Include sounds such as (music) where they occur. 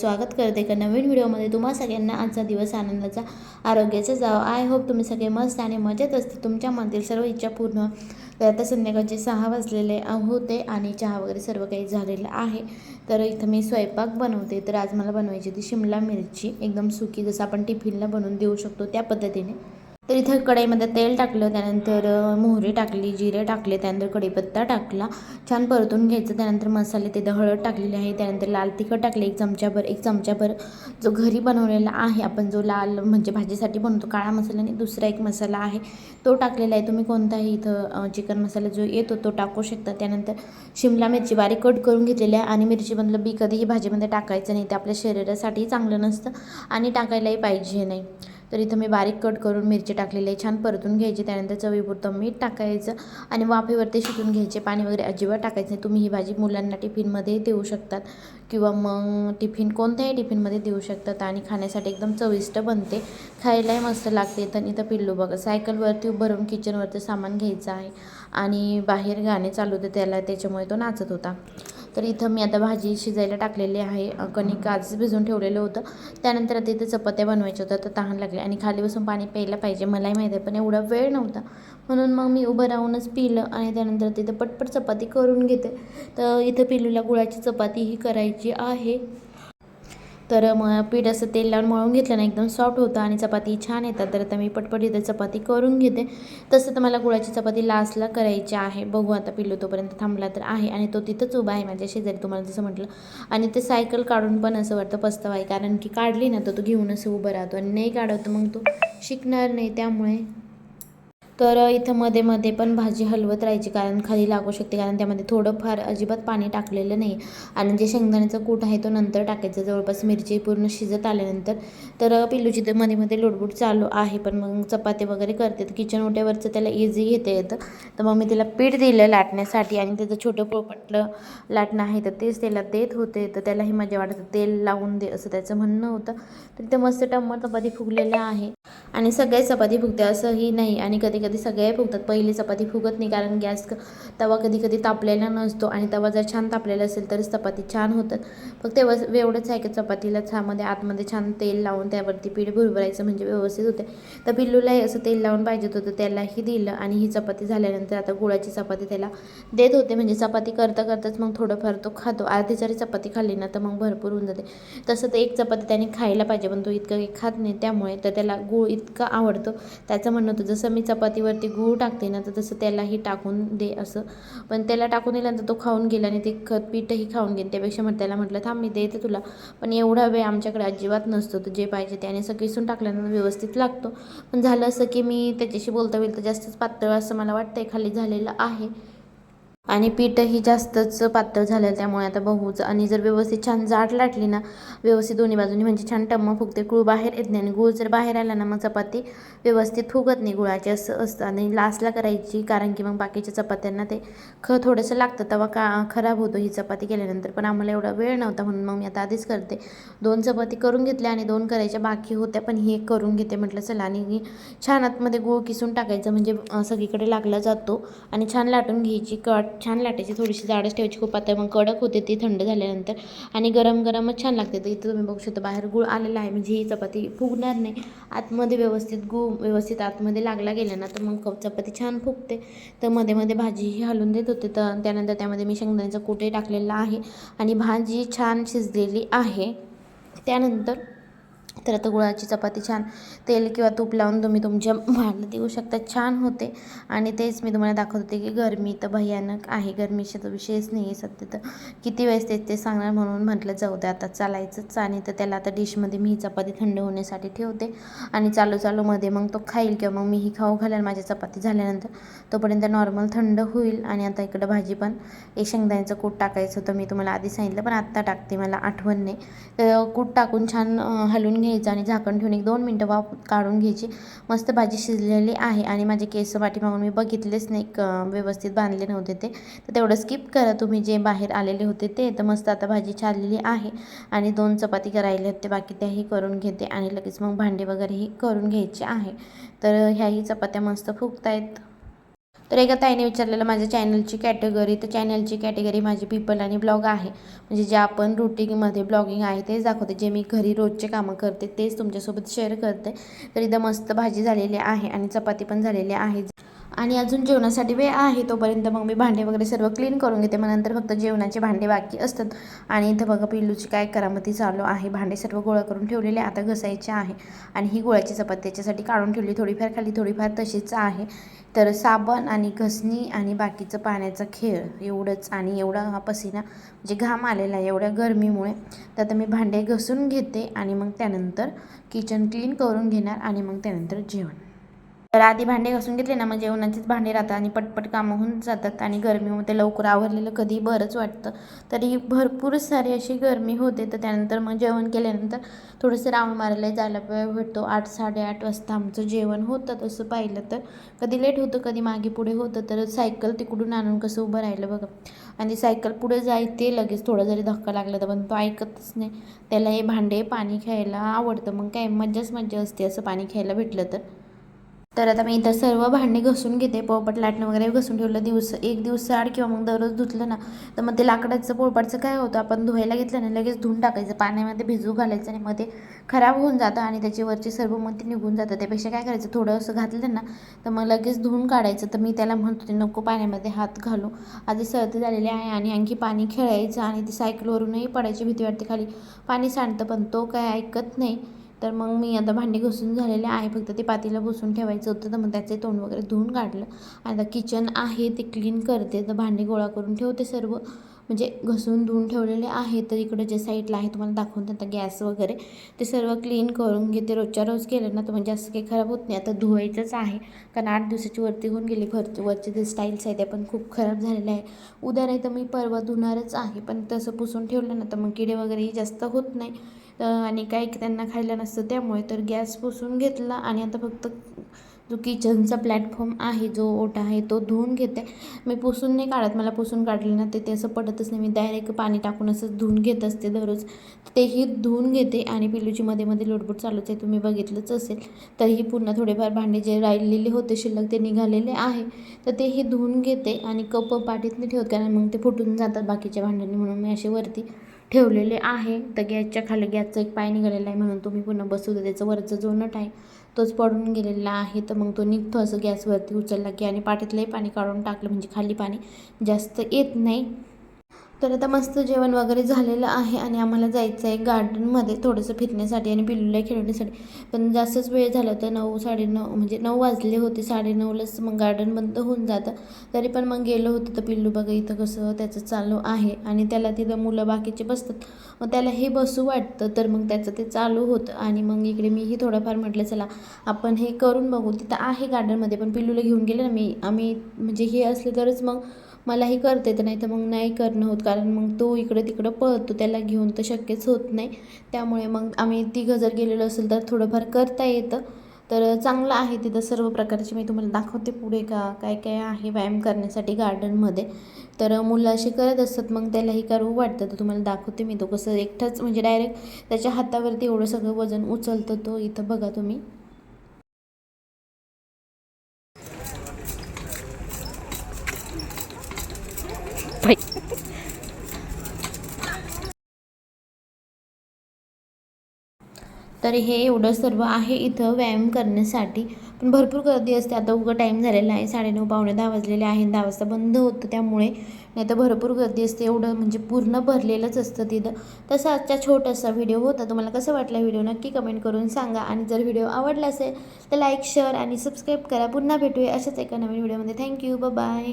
स्वागत करते एका नवीन व्हिडिओमध्ये. तुम्हा सगळ्यांना आजचा दिवस आनंदाचा आरोग्याचा जावं. आय होप तुम्ही सगळे मस्त आणि मजेत असते. तुमच्या मनातील सर्व इच्छा पूर्ण तर आता संध्याकाळचे सहा वाजलेले होते आणि चहा वगैरे सर्व काही झालेलं आहे. तर इथं मी स्वयंपाक बनवते. तर आज मला बनवायची होती शिमला मिरची. एकदम सुकी जसं आपण टिफिनला बनवून देऊ शकतो त्या पद्धतीने. तर इथं कढईमध्ये तेल टाकलं त्यानंतर मोहरी टाकली जिरे टाकले त्यानंतर कढीपत्ता टाकला. छान परतून घ्यायचं त्यानंतर मसाले तिथं हळद टाकलेली आहे त्यानंतर लाल तिखट टाकले एक चमच्याभर एक चमच्याभर जो घरी बनवलेला आहे आपण जो लाल म्हणजे भाजीसाठी बनवतो काळा मसाला आणि दुसरा एक मसाला आहे तो टाकलेला आहे. तुम्ही कोणताही इथं चिकन मसाला जो येतो तो टाकू शकता. त्यानंतर शिमला मिरची बारीक कट करून घेतलेली आहे आणि मिरची बनलं बी कधीही भाजीमध्ये टाकायचं नाही ते आपल्या शरीरासाठी चांगलं नसतं आणि टाकायलाही पाहिजे नाही. तर इथं मी बारीक कट करून मिरची टाकलेली आहे. छान परतून घ्यायची. त्यानंतर चवीपुरतं मीठ टाकायचं आणि वाफेवरती शिजून घ्यायचे. पाणी वगैरे अजिबात टाकायचं नाही. तुम्ही ही भाजी मुलांना टिफिनमध्ये देऊ शकतात किंवा मग टिफिन कोणत्याही टिफिनमध्ये देऊ शकतात आणि खाण्यासाठी एकदम चविष्ट बनते. खायलाही मस्त लागते. तर इथं पिल्लू बघा सायकलवरती उभरून किचनवरचं सामान घ्यायचं आहे आणि बाहेर गाणे चालू होते. त्याला त्याच्यामुळे तो नाचत होता. तर इथं मी आता भाजी शिजायला टाकलेली आहे. कणिका कणिक आजच भिजवून ठेवलेलं होतं. त्यानंतर आता इथं चपात्या बनवायच्या होत्या तर तहान लागले आणि खाली बसून पाणी प्यायला पाहिजे मलाही माहिती आहे पण एवढा वेळ नव्हता. म्हणून मग मी उभं राहूनच पिलं आणि त्यानंतर तिथं पटपट चपाती करून घेते. तर इथं पिलूला गुळाची चपाती ही करायची आहे. तर मग पीठ असं तेल लावून मळून घेतलं ना एकदम सॉफ्ट होतं आणि चपाती छान येतात. तर आता मी पटपट इथं चपाती करून घेते. तसं तर मला गुळाची चपाती लास्टला करायची आहे. बघू आता पिल्लू तोपर्यंत थांबला तर आहे आणि तो तिथंच उभा आहे माझ्या शेजारी तुम्हाला जसं म्हटलं. आणि ते सायकल काढून पण असं वाटतं पस्तावा आहे. कारण की काढली ना तर तो घेऊन असं उभं राहतो आणि नाही काढत मग तो शिकणार नाही. त्यामुळे तर इथं मध्ये मध्ये पण भाजी हलवत राहायची कारण खाली लागू शकते कारण त्यामध्ये थोडंफार अजिबात पाणी टाकलेलं नाही. आणि जे शेंगदाण्याचा कूट आहे तो नंतर टाकायचा. जवळपास मिरची पूर्ण शिजत आल्यानंतर तर पिल्लूची तर मध्ये मध्ये लोटबूट चालू आहे पण मग चपाती वगैरे करते. तर किचन ओट्यावरचं त्याला इझी घेता येतं. तर मग मी त्याला पीठ दिलं लाटण्यासाठी आणि त्याचं छोटं पोपटलं लाटणं आहे तर तेच त्याला देत होते. तर त्यालाही मजा वाटतं. तेल लावून दे असं त्याचं म्हणणं होतं. तर ते मस्त टमट चपाती फुगलेल्या आहे. आणि सगळ्याच चपाती फुगते असंही नाही. आणि कधी कधी सगळे फुगतात. पहिली चपाती फुगत नाही कारण गॅस तवा कधी कधी तापलेला नसतो आणि तवा जर छान तापलेला असेल तरच चपाती छान होतात. फक्त एवढंच एवढंच आहे की चपातीला छामध्ये आतमध्ये छान तेल लावून त्यावरती पीठ भुरभरायचं म्हणजे व्यवस्थित होते. तर पिल्लूलाही असं तेल लावून पाहिजेत होतं त्यालाही दिलं आणि ही चपाती झाल्यानंतर आता गुळाची चपाती त्याला देत होते. म्हणजे चपाती करता करताच मग थोडंफार तो खातो. अर्धी जरी चपाती खाल्ली ना तर मग भरपूर होऊन जाते. तसं तर एक चपाती त्याने खायला पाहिजे पण तो इतकं काही खात नाही. त्यामुळे तर त्याला गूळ इतका आवडतो. त्याचं म्हणणं होतं जसं मी चपाती चपातीवरती गूळ टाकते ना तर तसं त्यालाही टाकून दे असं. पण त्याला टाकून दिल्यानंतर तो खाऊन गेला आणि ते खत पीठही खाऊन गेले. त्यापेक्षा मग त्याला म्हटलं थांब मी देते तुला. पण एवढा वेळ आमच्याकडे अजिबात नसतो तर जे पाहिजे त्याने असं किसून टाकल्यानंतर व्यवस्थित लागतो. पण झालं असं की मी त्याच्याशी बोलता बोलता जास्तच पातळ असं मला वाटतंय खाली झालेलं आहे. आणि पीठही जास्तच पातळ झालं त्यामुळे आता बघूच आणि जर व्यवस्थित छान जाड लाटली ना व्यवस्थित दोन्ही बाजूनी म्हणजे छान टम्म फुगते गुळ बाहेर येत नाही आणि गुळ जर बाहेर आला ना मग चपाती व्यवस्थित फुगत नाही गुळाची असं असतं आणि लास्टला करायची कारण की मग बाकीच्या चपात्यांना ते ख थोडंसं लागतं तेव्हा का खराब होतो ही चपाती केल्यानंतर पण आम्हाला एवढा वेळ नव्हता म्हणून मग मी आता आधीच करते. दोन चपाती करून घेतल्या आणि दोन करायच्या बाकी होत्या पण ही एक करून घेते म्हटलं चला आणि ही छान आतमध्ये गुळ किसून टाकायचं म्हणजे सगळीकडे लागला जातो आणि छान लाटून घ्यायची कट. छान लाटायची. थोडीशी जाडच ठेवायची. खूप पातळ मग कडक होते ती थंड झाल्यानंतर. आणि गरम गरमच छान लागते. तर इथं तुम्ही बघू शकता बाहेर गुळ आलेला आहे. म्हणजे ही चपाती फुगणार नाही. आतमध्ये व्यवस्थित गूळ व्यवस्थित आतमध्ये लागला गेला ना तर मग चपाती छान फुगते. तर मध्ये मध्ये भाजीही हलून देत होते. तर त्यानंतर त्यामध्ये मी शेंगदाण्याचा कुठे टाकलेला आहे. आणि भाजी छान शिजलेली आहे. त्यानंतर तर आता गुळाची चपाती छान तेल किंवा तूप लावून तुम्ही तुमच्या (laughs) भाला देऊ शकता. छान होते. आणि तेच मी तुम्हाला दाखवत होते की गरमी तर भयानक आहे. गरमीचा तर विषयच नाही आहे सध्या तर. किती वेळेस तेच ते सांगणार म्हणून म्हटलं जाऊ दे आता चालायचंच. आणि तर त्याला आता डिशमध्ये मी ही चपाती थंड होण्यासाठी ठेवते. आणि चालू चालू मध्ये मग तो खाईल किंवा मग मी ही खाऊ घालेल माझी चपाती झाल्यानंतर. तोपर्यंत नॉर्मल थंड होईल. आणि आता इकडं भाजी पण एक शेंगदाण्याचं कूट टाकायचं होतं. मी तुम्हाला आधी सांगितलं पण आत्ता टाकते मला आठवण नाही. तर कूट टाकून छान हलून काढून घ्यायचं आणि झाकण ठेवून एक दोन मिनटं वाफ काढून घ्यायची. मस्त भाजी शिजलेली आहे आणि माझे केस पाठीमागून मी बघितलेच नाही क व्यवस्थित बांधले नव्हते ते. तर तेवढं स्किप करा तुम्ही जे बाहेर आलेले होते ते. तर मस्त आता भाजी छानलेली आहे आणि दोन चपाती करायला होते बाकी त्याही करून घेते आणि लगेच मग भांडे वगैरेही करून घ्यायचे आहे. तर ह्याही चपात्या मस्त फुगतायत. तर एका ताईने विचारलेलं माझ्या चॅनलची कॅटेगरी तर चॅनलची कॅटेगरी माझी पीपल आणि ब्लॉग आहे. म्हणजे जे आपण रुटीनमध्ये ब्लॉगिंग आहे तेच दाखवते. जे मी घरी रोजचे कामं करते तेच तुमच्यासोबत शेअर करते. तर इथं मस्त भाजी झालेली आहे आणि चपाती पण झालेली आहे. आणि अजून जेवणासाठी वेळ आहे तोपर्यंत मग मी भांडे वगैरे सर्व क्लीन करून घेते. मग नंतर फक्त जेवणाचे भांडे बाकी असतात. आणि इथं बघा पिल्लूची काय करामती चालू आहे. भांडे सर्व गोळा करून ठेवलेले आता घसायचे आहे. आणि ही गोळ्याची चपाती त्याच्यासाठी काढून ठेवली. थोडीफार खाली थोडीफार तशीच आहे. तर साबण आणि घसणी आणि बाकीचं पाण्याचा खेळ एवढंच. आणि एवढा हा पसीना म्हणजे घाम आलेला आहे एवढ्या गरमीमुळे. तर आता मी भांडे घसून घेते आणि मग त्यानंतर किचन क्लीन करून घेणार आणि मग त्यानंतर जेवण. तर आधी भांडे घासून घेतले ना मग जेवणाचीच भांडे राहतात आणि पटपट कामं होऊन जातात आणि गरमीमध्ये लवकर आवरलेलं कधी बरंच वाटतं. तरी भरपूर सारी अशी गरमी होते तर त्यानंतर मग जेवण केल्यानंतर थोडंसं राऊंड मारायला जायला वेळ भेटतो. आठ साडेआठ वाजता आमचं जेवण होतं तसं पाहिलं तर. कधी लेट होतं कधी मागे पुढे होतं तर सायकल तिकडून आणून कसं उभं राहिलं बघा. आणि सायकल पुढे जायते लगेच थोडा जरी धक्का लागला तर पण तो ऐकतच नाही. त्याला हे भांडे पाणी खायला आवडतं मग काय मज्जाच मज्जा असते असं पाणी खायला भेटलं तर. तर आता मी इथं सर्व भांडी घसून घेते. पोळपाट लाटणं वगैरे घसून ठेवलं. दिवस एक दिवस आड किंवा मग दररोज धुतलं ना तर मग ते लाकडाचं पोळपाटचं काय होतं आपण धुवायला घेतलं ना लगेच धुवून टाकायचं. पाण्यामध्ये भिजू घालायचं आणि मग ते खराब होऊन जातं आणि त्याची वरची सर्व मग ते निघून जातं त्यापेक्षा काय करायचं थोडं असं घातलं ना तर मग लगेच धुवून काढायचं. तर मी त्याला म्हणत होते नको पाण्यामध्ये हात घालू. आधी सर्दी झालेली आहे आणि आणखी पाणी खेळायचं आणि ती सायकलवरूनही पडायची भीती वाटते खाली. पाणी सांडतं पण तो काय ऐकत नाही. तर मग मी आता भांडी घसून झालेले आहे. फक्त ते पातीला बसून ठेवायचं होतं. तर मग त्याचे तोंड वगैरे धुवून काढलं. आता किचन आहे ते क्लीन करते. तर भांडी गोळा करून ठेवते सर्व. म्हणजे घसून धुवून ठेवलेले आहे. तर इकडे जे साईडला आहे तुम्हाला दाखवून आता गॅस वगैरे. ते सर्व क्लीन करून घेते. रोजच्या रोज केलं ना तर म्हणजे असं काही खराब होत नाही. आता धुवायचंच आहे. कारण आठ दिवसाची वरती होऊन गेली. घरचे वरचे जे स्टाईल्स आहे ते पण खूप खराब झालेले आहे. उद्या नाही तर मी परवा धुणारच आहे. पण तसं पुसून ठेवलं ना तर मग किडे वगैरेही जास्त होत नाही. आणि काय त्यांना खायला नसतं त्यामुळे तर गॅस पुसून घेतला आणि आता फक्त जो किचनचा प्लॅटफॉर्म आहे जो ओटा आहे तो धुवून घेते. मी पुसून नाही काढत मला पुसून काढलं ना ते ते असं पडतच नाही. मी डायरेक्ट पाणी टाकून असं धुवून घेत असते दररोज. तेही धुवून घेते आणि पिलूची मध्ये मध्ये लोटबोट चालूच आहे. तुम्ही बघितलंच असेल. तरीही पुन्हा थोडेफार भांडे जे राहिलेले होते शिल्लक ते निघालेले आहे. तर तेही धुवून घेते आणि कप पाटीत नाही ठेवत कारण मग ते फुटून जातात बाकीच्या भांड्यांनी म्हणून मी असे वरती ठेवलेले आहे. तर गॅसच्या खाली गॅसचा एक पाय निघालेला आहे म्हणून तुम्ही पुन्हा बसू दे त्याचं वरचा जो नट आहे तोच पडून गेलेला आहे. तर मग तो निघतो असं गॅसवरती उचलला की आणि पाठीतलंही पाणी काढून टाकलं. म्हणजे खाली पाणी जास्त येत नाही. तर आता मस्त जेवण वगैरे झालेलं आहे आणि आम्हाला जायचं आहे गार्डनमध्ये थोडंसं फिरण्यासाठी आणि पिल्लूला खेळण्यासाठी. पण जास्तच वेळ झाला तर नऊ साडेनऊ म्हणजे नऊ वाजले होते साडेनऊलाच मग गार्डन बंद होऊन जातं. तरी पण मग गेलो होतो तर पिल्लू बघा इथं कसं त्याचं चालू आहे आणि त्याला तिथं मुलं बाकीचे बसतात. मग त्याला हे बसू वाटतं तर मग त्याचं ते चालू होतं. आणि मग इकडे मीही थोडंफार म्हटलं चला आपण हे करून बघू. तिथं आहे गार्डनमध्ये पण पिल्लूला घेऊन गेले ना मी आम्ही म्हणजे हे असले तरच मग मलाही करता येतं नाही तर मग नाही करणं होत. कारण मग तो इकडं तिकडं पळतो त्याला घेऊन तर शक्यच होत नाही. त्यामुळे मग आम्ही तिघं जर गेलेलो असेल तर थोडंफार करता येतं. तर चांगलं आहे तिथं सर्व प्रकारचे. मी तुम्हाला दाखवते पुढे का काय काय आहे व्यायाम करण्यासाठी गार्डनमध्ये. तर मुलं असे करत असतात मग त्यालाही करू वाटतं. तर तुम्हाला दाखवते मी तो कसं एकटाच म्हणजे डायरेक्ट त्याच्या हातावरती एवढं सगळं वजन उचलतो तो. इथं बघा तुम्ही. तर हे एवढं सर्व आहे इथं व्यायाम करण्यासाठी. पण भरपूर गर्दी असते. आता उगं टाईम झालेला आहे. साडेनऊ पावणे दहा वाजलेले आहे दहा वाजता बंद होतं त्यामुळे. नाही तर भरपूर गर्दी असते. एवढं म्हणजे पूर्ण भरलेलंच असतं तिथं. तसा आजचा छोटासा व्हिडिओ होता. तुम्हाला कसं वाटला व्हिडिओ नक्की कमेंट करून सांगा. आणि जर व्हिडिओ आवडला असेल तर लाईक शेअर आणि सबस्क्राईब करा. पुन्हा भेटूया अशाच एका नवीन व्हिडिओमध्ये थँक्यू बाय